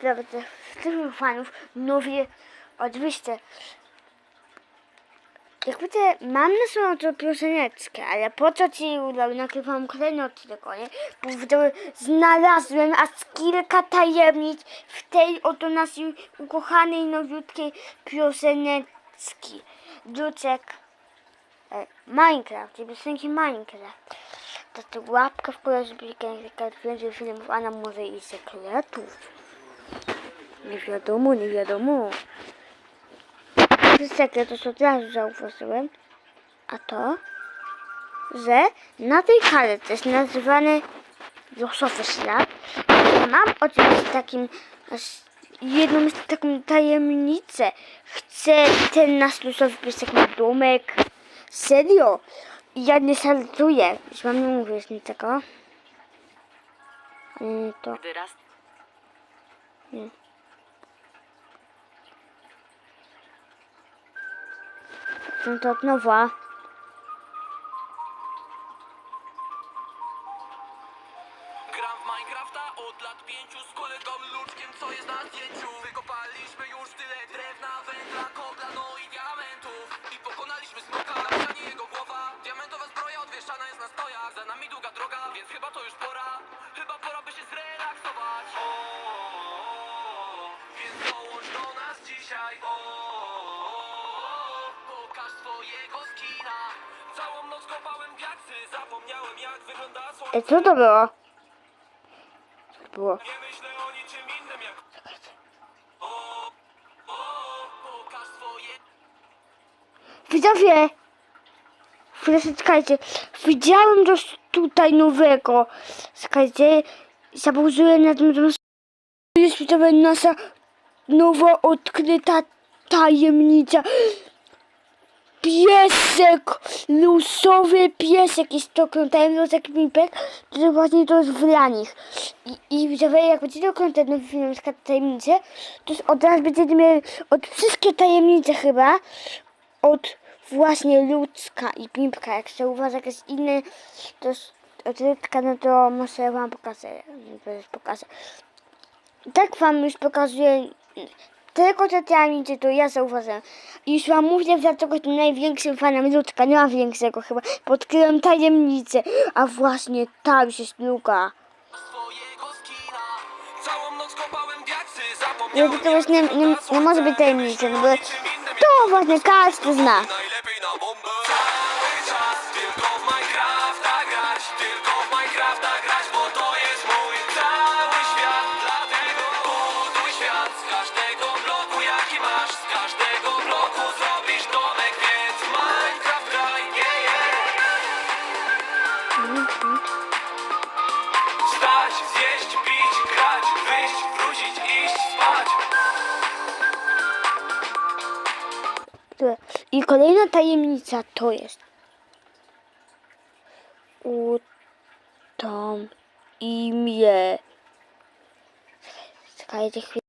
Z tych fanów mówię oczywiście jak wiecie, mam na swoją to pioseneczkę, ale po co ci udał, nagrywam kolejny odcinek o niej, bo znalazłem aż kilka tajemnic w tej oto naszej ukochanej, nowiutkiej pioseneczki. Duczek e, Minecraft, tej piosenki Minecraft. To to łapka w górę, żeby kilka więcej filmów, a nam może i sekretów. Nie wiadomo, nie wiadomo. Sekret to od razu zauważyłem. A to, że na tej kartce jest nazywany losowy ślad. Ja mam oczywiście takim jedną taką tajemnicę. Chcę ten nasz losowy piesek na domek. Serio. Ja nie saltuję. Już mam nie mówić niczego. Yy, to Wyraz no to od nowa. Gram Minecrafta od lat pięciu z kolegą Luczkiem, co jest na zdjęciu Wykopaliśmy już tyle drewna, Ej, co to było? Co to było? Nie myślę o niczym innym jak o, o, pokaż swoje Widzowie! Chwilę, czekajcie. Widziałem coś tutaj nowego. Czekajcie. Zabuzuję na tym, że jest widzowie nasza nowo odkryta tajemnica. Piesek! Lusowy piesek jest to tajemnicą pipek, to właśnie to jest dla nich. I, i jak będziecie oglądać nowy film z tajemnicy, to od razu będziecie mieli od wszystkie tajemnice chyba, od właśnie ludzka i pimpka. Jak się uważa jakieś inne, to jest od ludzka, no to może wam pokażę. Pokażę. Tak wam już pokazuję tylko tajemnice, to ja zauważyłem. I wam mówię, dlaczego jestem największym fanem ludzka. Nie ma większego chyba. Podkryłem tajemnicę. A właśnie ta już jest druga. swojego skina Całą noc kopałem diaksy No Zapomniałem to, już nie, nie, nie może być tajemnicy, no bo to właśnie każdy zna. Wstać, zjeść, pić, grać, wyjść, wrócić, iść, spać I kolejna tajemnica to jest u tam imię. Czekajcie chwilę.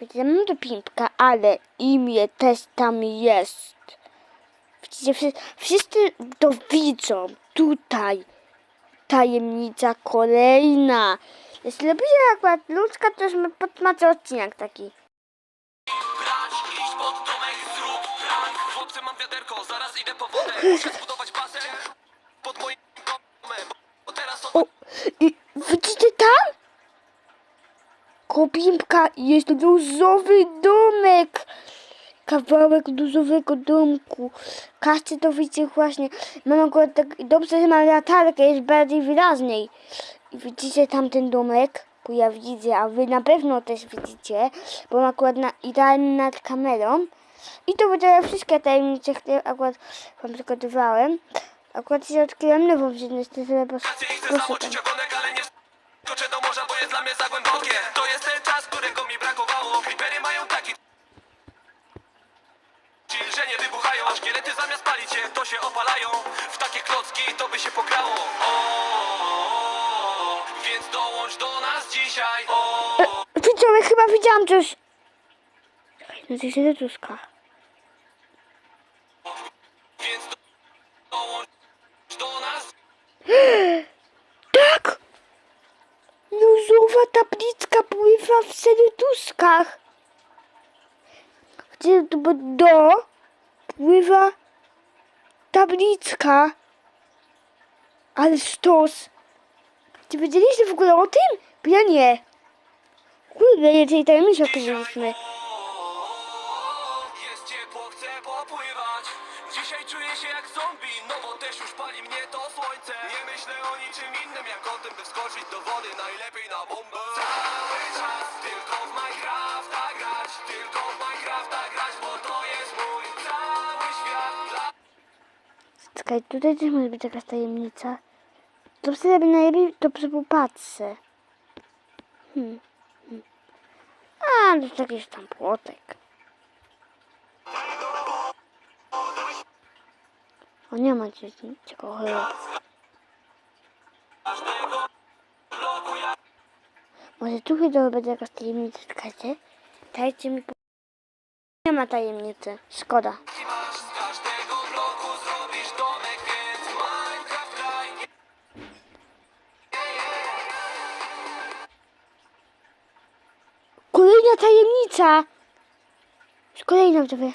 Widzicie, mam to pimpka, ale imię też tam jest. Widzicie, wszyscy to widzą. Tutaj tajemnica kolejna. Jeśli lubicie akurat ludzka, to już my pod- macie odcinek taki. Brać, iść pod domek, zrób prank Chłopcy, mam wiaderko, zaraz idę po wodę Muszę zbudować pod moim domem Bo teraz to O, i widzicie tam? Kobimpka jest luzowy domek. Kawałek luzowego domku. Każdy to widzi właśnie. Mam akurat tak dobrze, że mam latarkę, jest bardziej wyraźniej. Widzicie tam ten domek? Bo ja widzę, a wy na pewno też widzicie, bo mam akurat na, idealnie nad kamerą. I to będą wszystkie tajemnice, które akurat wam przygotowałem. Akurat się odkryłem nową, ale nie skoczę do morza, bo jest dla mnie za głębokie To jest ten czas, którego mi brakowało mają taki że nie wybuchają A szkielety zamiast palić się, to się opalają W takie klocki to by się pograło o, Więc dołącz do nas dzisiaj o, Widzowie, chyba widziałam coś. No to jest tuska. Więc do, dołącz do nas Tak! Luzowy Nowa tabliczka pływa w serduszkach. Gdzie do pływa tabliczka. Ale sztos. Czy wiedzieliście w ogóle o tym? Bo ja nie. Kurde, ja tej tajemnicy opowiedzieliśmy. Jest ciepło, chcę popływać Dzisiaj czuję się jak zombie No bo też już pali mnie to słońce Nie myślę o niczym innym jak o tym by wskoczyć do wody Najlepiej na bombę Cały czas tylko w Minecrafta grać Tylko w Minecrafta grać Bo to jest Czekaj, tutaj też może być jakaś tajemnica. To wtedy najlepiej dobrze popatrzę. Hmm. hmm. A, to jest jakiś tam płotek. O, nie ma dzieci. Czego chyba. Może tu chyba będzie jakaś tajemnica. Czekajcie. Dajcie mi po... Nie ma tajemnicy. Szkoda. Tajemnica! Już kolejna widzowie.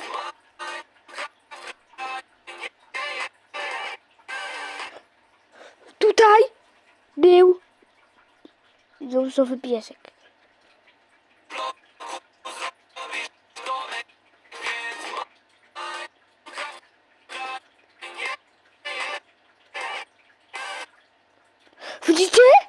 Tutaj był różowy piesek. Widzicie?